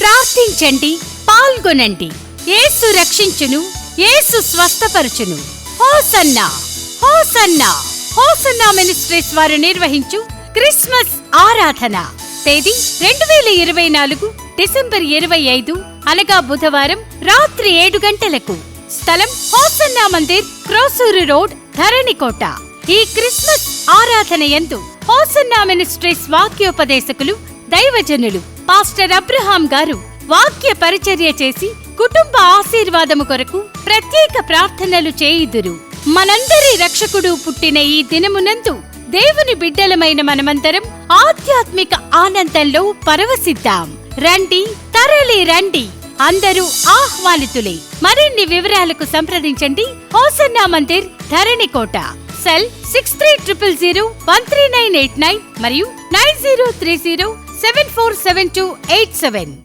ప్రార్థించండి పాల్గొనండి. యేసు రక్షించును యేసు స్వస్థపరచును. హోసన్నా హోసన్నా హోసన్నా మినిస్ట్రీస్ వారు నిర్వహించు క్రిస్మస్ ఆరాధన. తేదీ రెండు వేల ఇరవై నాలుగు డిసెంబర్ ఇరవై ఐదు అనగా బుధవారం రాత్రి ఏడు గంటలకు. స్థలం హోసన్నా మందిర్ క్రోసూరు రోడ్ ధరణికోట. ఈ క్రిస్మస్ ఆరాధన ఎందు హోసన్నా మినిస్ట్రీస్ వాక్యోపదేశకులు దైవజనులు పాస్టర్ అబ్రహాం గారు వాక్య పరిచర్య చేసి కుటుంబ ఆశీర్వాదము కొరకు ప్రత్యేక ప్రార్థనలు చేయుదురు. మనందరి రక్షకుడు పుట్టిన ఈ దినమునందు దేవుని బిడ్డలమైన మనమందరం ఆధ్యాత్మిక ఆనందంలో పరవశిద్దాం. రండి తరలి రండి. అందరూ ఆహ్వానితులే మరిన్ని వివరాలకు సంప్రదించండి. Hosanna Mandir Dharanikota. Cell six three triple zero one three nine eight nine మరియు నైన్ జీరో త్రీ జీరో 747287.